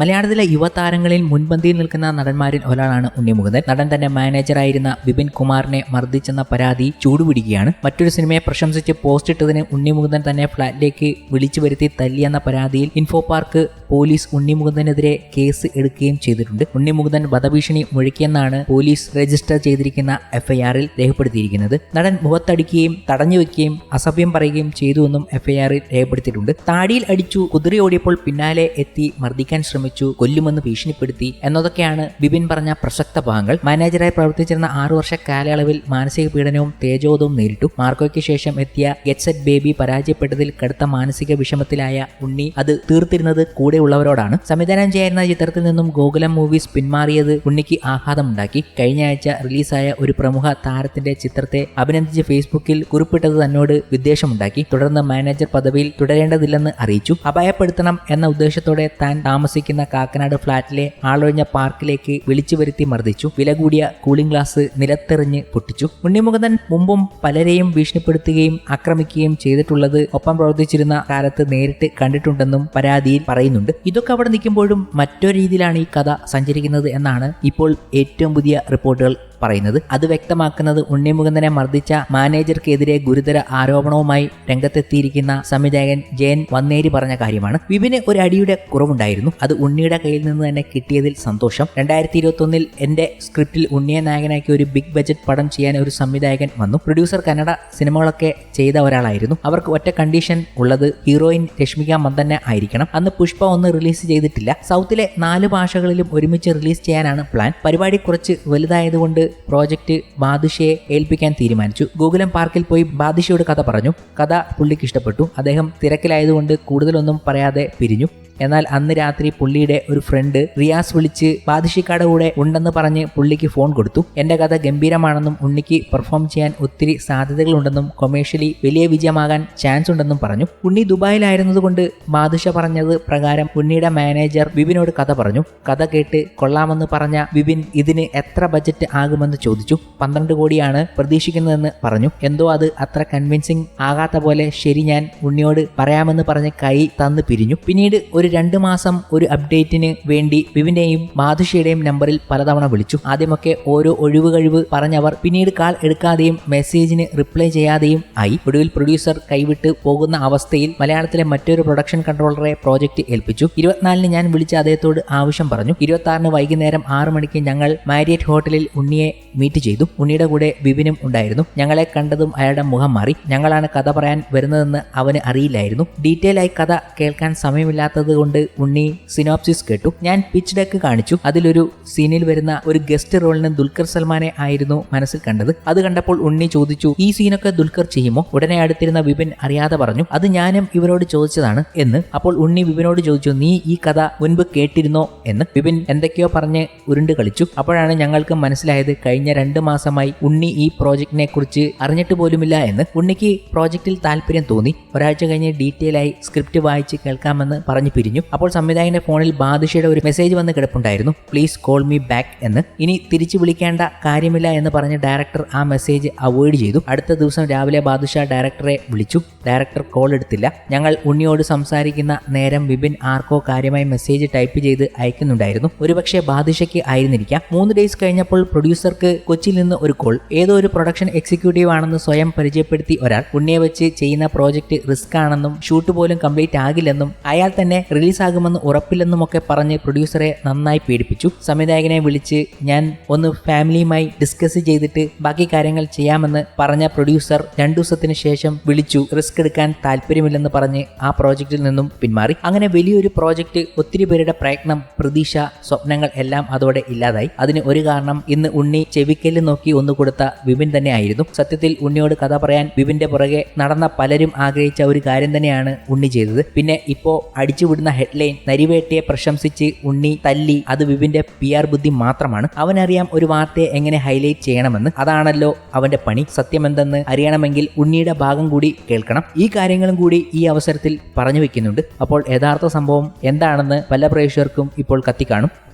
മലയാളത്തിലെ യുവതാരങ്ങളിൽ മുൻപന്തിയിൽ നിൽക്കുന്ന നടന്മാരിൽ ഒരാളാണ് ഉണ്ണിമുകുന്ദൻ. നടൻ തന്റെ മാനേജറായിരുന്ന ബിപിൻ കുമാറിനെ മർദ്ദിച്ചെന്ന പരാതി ചൂടുപിടിക്കുകയാണ്. മറ്റൊരു സിനിമയെ പ്രശംസിച്ച് പോസ്റ്റ് ഇട്ടതിന് ഉണ്ണിമുകുന്ദൻ തന്നെ ഫ്ളാറ്റിലേക്ക് വിളിച്ചു വരുത്തി തല്ലിയെന്ന പരാതിയിൽ ഇൻഫോ പാർക്ക് പോലീസ് ഉണ്ണിമുകുന്ദനെതിരെ കേസ് എടുക്കുകയും ചെയ്തിട്ടുണ്ട്. ഉണ്ണിമുകുന്ദൻ വധഭീഷണി മുഴക്കിയെന്നാണ് പോലീസ് രജിസ്റ്റർ ചെയ്തിരിക്കുന്ന എഫ്ഐആറിൽ രേഖപ്പെടുത്തിയിരിക്കുന്നത്. നടൻ മുഖത്തടിക്കുകയും തടഞ്ഞു വെക്കുകയും അസഭ്യം പറയുകയും ചെയ്തുവെന്നും എഫ്ഐആറിൽ രേഖപ്പെടുത്തിയിട്ടുണ്ട്. താടിയിൽ അടിച്ചു കുതിരി ഓടിയപ്പോൾ പിന്നാലെ എത്തി മർദ്ദിക്കാൻ ശ്രമിച്ചു കൊല്ലുമെന്ന് ഭീഷണിപ്പെടുത്തി എന്നതൊക്കെയാണ് ബിപിൻ പറഞ്ഞ പ്രസക്ത ഭാഗങ്ങൾ. മാനേജറായി പ്രവർത്തിച്ചിരുന്ന ആറു വർഷ കാലയളവിൽ മാനസിക പീഡനവും തേജോധവും നേരിട്ടു. മാർക്കോയ്ക്ക് ശേഷം എത്തിയ ഗെറ്റ്സെറ്റ് ബേബി പരാജയപ്പെട്ടതിൽ കടുത്ത മാനസിക വിഷമത്തിലായ ഉണ്ണി അത് തീർത്തിരുന്നത് കൂടെയുള്ളവരോടാണ് സംവിധാനം ചെയ്യുന്ന ചിത്രത്തിൽ നിന്നും ഗോകുലം മൂവീസ് പിന്മാറിയത് ഉണ്ണിക്ക് ആഘാതമുണ്ടാക്കി കഴിഞ്ഞ ആഴ്ച റിലീസായ ഒരു പ്രമുഖ താരത്തിന്റെ ചിത്രത്തെ അഭിനന്ദിച്ച് ഫേസ്ബുക്കിൽ കുറിപ്പിട്ടത് തന്നോട് വിദ്വേഷമുണ്ടാക്കി. തുടർന്ന് മാനേജർ പദവിയിൽ തുടരേണ്ടതില്ലെന്ന് അറിയിച്ചു. അപായപ്പെടുത്തണം എന്ന ഉദ്ദേശത്തോടെ താൻ താമസിക്കുന്ന കാക്കനാട് ഫ്ളാറ്റിലെ ആളൊഴിഞ്ഞ പാർക്കിലേക്ക് വിളിച്ചു വരുത്തി മർദ്ദിച്ചു. വില കൂടിയ കൂളിംഗ് ഗ്ലാസ് നിലത്തെറിഞ്ഞ് പൊട്ടിച്ചു. ഉണ്ണിമുഖതൻ മുമ്പും പലരെയും ഭീഷണിപ്പെടുത്തുകയും ആക്രമിക്കുകയും ചെയ്തിട്ടുള്ളത് ഒപ്പം പ്രവർത്തിച്ചിരുന്ന കാലത്ത് നേരിട്ട് കണ്ടിട്ടുണ്ടെന്നും പരാതിയിൽ പറയുന്നുണ്ട്. ഇതൊക്കെ അവിടെ നിൽക്കുമ്പോഴും മറ്റൊരു രീതിയിലാണ് ഈ കഥ സഞ്ചരിക്കുന്നത് എന്നാണ് ഇപ്പോൾ ഏറ്റവും പുതിയ റിപ്പോർട്ടുകൾ പറയുന്നത്. അത് വ്യക്തമാക്കുന്നത് ഉണ്ണിമുകുന്ദനെ മർദ്ദിച്ച മാനേജർക്കെതിരെ ഗുരുതര ആരോപണവുമായി രംഗത്തെത്തിയിരിക്കുന്ന സംവിധായകൻ ജയൻ വന്നേരി പറഞ്ഞ കാര്യമാണ്. വിപിന് ഒരു അടിയുടെ കുറവുണ്ടായിരുന്നു. അത് ഉണ്ണിയുടെ കയ്യിൽ നിന്ന് തന്നെ കിട്ടിയതിൽ സന്തോഷം. രണ്ടായിരത്തി ഇരുപത്തി ഒന്നിൽ എന്റെ സ്ക്രിപ്റ്റിൽ ഉണ്ണിയെ നായകനാക്കി ഒരു ബിഗ് ബജറ്റ് പടം ചെയ്യാൻ ഒരു സംവിധായകൻ വന്നു. പ്രൊഡ്യൂസർ കന്നഡ സിനിമകളൊക്കെ ചെയ്ത ഒരാളായിരുന്നു. അവർക്ക് ഒറ്റ കണ്ടീഷൻ ഉള്ളത് ഹീറോയിൻ രശ്മിക മന്ദന്നെ ആയിരിക്കണം. അന്ന് പുഷ്പ ഒന്ന് റിലീസ് ചെയ്തിട്ടില്ല. സൗത്തിലെ നാല് ഭാഷകളിലും ഒരുമിച്ച് റിലീസ് ചെയ്യാനാണ് പ്ലാൻ. പരിപാടി കുറച്ച് വലുതായതുകൊണ്ട് പ്രോജക്റ്റ് ബാദുഷയെ ഏൽപ്പിക്കാൻ തീരുമാനിച്ചു. ഗോകുലം പാർക്കിൽ പോയി ബാദുഷയോട് കഥ പറഞ്ഞു. കഥ പുള്ളിക്ക് ഇഷ്ടപ്പെട്ടു. അദ്ദേഹം തിരക്കിലായതുകൊണ്ട് കൂടുതലൊന്നും പറയാതെ പിരിഞ്ഞു. എന്നാൽ അന്ന് രാത്രി പുള്ളിയുടെ ഒരു ഫ്രണ്ട് റിയാസ് വിളിച്ച് ബാദിഷിക്കാട് കൂടെ ഉണ്ടെന്ന് പറഞ്ഞ് പുള്ളിക്ക് ഫോൺ കൊടുത്തു. എന്റെ കഥ ഗംഭീരമാണെന്നും ഉണ്ണിക്ക് പെർഫോം ചെയ്യാൻ ഒത്തിരി സാധ്യതകളുണ്ടെന്നും കൊമേഴ്ഷ്യലി വലിയ വിജയമാകാൻ ചാൻസ് ഉണ്ടെന്നും പറഞ്ഞു. ഉണ്ണി ദുബായിലായിരുന്നതുകൊണ്ട് ബാദുഷ പറഞ്ഞത് പ്രകാരം ഉണ്ണിയുടെ മാനേജർ വിപിനോട് കഥ പറഞ്ഞു. കഥ കേട്ട് കൊള്ളാമെന്ന് പറഞ്ഞ വിപിൻ ഇതിന് എത്ര ബജറ്റ് ആകുമെന്ന് ചോദിച്ചു. പന്ത്രണ്ട് കോടിയാണ് പ്രതീക്ഷിക്കുന്നതെന്ന് പറഞ്ഞു. എന്തോ അത് അത്ര കൺവിൻസിംഗ് ആകാത്ത പോലെ ശരി ഞാൻ ഉണ്ണിയോട് പറയാമെന്ന് പറഞ്ഞ് കൈ തന്ന് പിരിഞ്ഞു. പിന്നീട് ഒരു രണ്ട് മാസം ഒരു അപ്ഡേറ്റിന് വേണ്ടി വിവിന്റെയും മാധുഷിയുടെയും നമ്പറിൽ പലതവണ വിളിച്ചു. ആദ്യമൊക്കെ ഓരോ ഒഴിവ് കഴിവ് പറഞ്ഞവർ പിന്നീട് കാൾ എടുക്കാതെയും മെസ്സേജിന് റിപ്ലൈ ചെയ്യാതെയും ആയി. ഒടുവിൽ പ്രൊഡ്യൂസർ കൈവിട്ട് പോകുന്ന അവസ്ഥയിൽ മലയാളത്തിലെ മറ്റൊരു പ്രൊഡക്ഷൻ കൺട്രോളറെ പ്രോജക്റ്റ് ഏൽപ്പിച്ചു. ഇരുപത്തിനാലിന് ഞാൻ വിളിച്ച അദ്ദേഹത്തോട് ആവശ്യം പറഞ്ഞു. ഇരുപത്തി വൈകുന്നേരം ആറു മണിക്ക് ഞങ്ങൾ മാരിയറ്റ് ഹോട്ടലിൽ ഉണ്ണിയെ മീറ്റ് ചെയ്തു. ഉണ്ണിയുടെ കൂടെ വിവിനും ഉണ്ടായിരുന്നു. ഞങ്ങളെ കണ്ടതും അയാളുടെ മുഖം മാറി. ഞങ്ങളാണ് കഥ പറയാൻ വരുന്നതെന്ന് അവന് അറിയില്ലായിരുന്നു. ഡീറ്റെയിൽ ആയി കഥ കേൾക്കാൻ സമയമില്ലാത്തത് കൊണ്ട് ഉണ്ണി സിനോപ്സിസ് കേട്ടു. ഞാൻ പിച്ച് ഡെക്ക് കാണിച്ചു. അതിലൊരു സീനിൽ വരുന്ന ഒരു ഗസ്റ്റ് റോളിന് ദുൽഖർ സൽമാനെ ആയിരുന്നു മനസ്സിൽ കണ്ടത്. അത് കണ്ടപ്പോൾ ഉണ്ണി ചോദിച്ചു ഈ സീനൊക്കെ ദുൽഖർ ചെയ്യുമോ? ഉടനെ അടുത്തിരുന്ന വിപിൻ അറിയാതെ പറഞ്ഞു അത് ഞാനും ഇവരോട് ചോദിച്ചതാണ് എന്ന്. അപ്പോൾ ഉണ്ണി വിപിനോട് ചോദിച്ചു നീ ഈ കഥ മുൻപ് കേട്ടിരുന്നോ? എന്ന്. വിപിൻ എന്തൊക്കെയോ പറഞ്ഞ് ഉരുണ്ട് കളിച്ചു. അപ്പോഴാണ് ഞങ്ങൾക്ക് മനസ്സിലായത് കഴിഞ്ഞ രണ്ട് മാസമായി ഉണ്ണി ഈ പ്രോജക്റ്റിനെ കുറിച്ച് അറിഞ്ഞിട്ട് പോലുമില്ല എന്ന്. ഉണ്ണിക്ക് പ്രോജക്റ്റിൽ താല്പര്യം തോന്നി. ഒരാഴ്ച കഴിഞ്ഞ് ഡീറ്റെയിൽ ആയി സ്ക്രിപ്റ്റ് വായിച്ച് കേൾക്കാമെന്ന് പറഞ്ഞു പിരിഞ്ഞു. അപ്പോൾ സംവിധായകന്റെ ഫോണിൽ ബാദിഷയുടെ ഒരു മെസ്സേജ് വന്ന് കിടപ്പുണ്ടായിരുന്നു. പ്ലീസ് കോൾ മീ ബാക്ക് എന്ന്. ഇനി തിരിച്ചു വിളിക്കേണ്ട കാര്യമില്ല എന്ന് പറഞ്ഞ് ഡയറക്ടർ ആ മെസ്സേജ് അവോയ്ഡ് ചെയ്തു. അടുത്ത ദിവസം രാവിലെ ബാദുഷ ഡയറക്ടറെ വിളിച്ചു. ഡയറക്ടർ കോൾ എടുത്തില്ല. ഞങ്ങൾ ഉണ്ണിയോട് സംസാരിക്കുന്ന നേരം വിപിൻ ആർക്കോ കാര്യമായി മെസ്സേജ് ടൈപ്പ് ചെയ്ത് അയക്കുന്നുണ്ടായിരുന്നു. ഒരുപക്ഷെ ബാദിഷയ്ക്ക് ആയിരുന്നിരിക്കാം. മൂന്ന് ഡേയ്സ് കഴിഞ്ഞപ്പോൾ പ്രൊഡ്യൂസർക്ക് കൊച്ചിയിൽ നിന്ന് ഒരു കോൾ ഏതോ ഒരു പ്രൊഡക്ഷൻ എക്സിക്യൂട്ടീവ് ആണെന്ന് സ്വയം പരിചയപ്പെടുത്തി ഒരാൾ. ഉണ്ണിയെ വെച്ച് ചെയ്യുന്ന പ്രോജക്റ്റ് റിസ്ക് ആണെന്നും ഷൂട്ട് പോലും കംപ്ലീറ്റ് ആകില്ലെന്നും അയാൾ തന്നെ റിലീസാകുമെന്ന് ഉറപ്പില്ലെന്നുമൊക്കെ പറഞ്ഞ് പ്രൊഡ്യൂസറെ നന്നായി പീഡിപ്പിച്ചു. സംവിധായകനെ വിളിച്ച് ഞാൻ ഒന്ന് ഫാമിലിയുമായി ഡിസ്കസ് ചെയ്തിട്ട് ബാക്കി കാര്യങ്ങൾ ചെയ്യാമെന്ന് പറഞ്ഞ പ്രൊഡ്യൂസർ രണ്ടു ദിവസത്തിന് ശേഷം വിളിച്ചു. റിസ്ക് എടുക്കാൻ താല്പര്യമില്ലെന്ന് പറഞ്ഞ് ആ പ്രോജക്റ്റിൽ നിന്നും പിന്മാറി. അങ്ങനെ വലിയൊരു പ്രോജക്റ്റ് ഒത്തിരി പേരുടെ പ്രയത്നം പ്രതീക്ഷ സ്വപ്നങ്ങൾ എല്ലാം അതോടെ ഇല്ലാതായി. അതിന് ഒരു കാരണം ഇന്ന് ഉണ്ണി ചെവിക്കൽ നോക്കി ഒന്നു കൊടുത്ത വിപിൻ തന്നെ ആയിരുന്നു. സത്യത്തിൽ ഉണ്ണിയോട് കഥ പറയാൻ വിപിന്റെ പുറകെ നടന്ന പലരും ആഗ്രഹിച്ച ഒരു കാര്യം തന്നെയാണ് ഉണ്ണി ചെയ്തത്. പിന്നെ ഇപ്പോ അടിച്ചുവിടുന്ന ഹെഡ്ലൈൻ നരിവേട്ടയെ പ്രശംസിച്ച് ഉണ്ണി തല്ലി അത് വിപിന്റെ പി ആർ ബുദ്ധി മാത്രമാണ്. അവനറിയാം ഒരു വാർത്തയെ എങ്ങനെ ഹൈലൈറ്റ് ചെയ്യണമെന്ന്. അതാണല്ലോ അവന്റെ പണി. സത്യമെന്തെന്ന് അറിയണമെങ്കിൽ ഉണ്ണിയുടെ ഭാഗം കൂടി കേൾക്കണം. ഈ കാര്യങ്ങളും കൂടി ഈ അവസരത്തിൽ പറഞ്ഞു വെക്കുന്നുണ്ട്. അപ്പോൾ യഥാർത്ഥ സംഭവം എന്താണെന്ന് പല പ്രേക്ഷകർക്കും ഇപ്പോൾ കത്തിക്കാണും.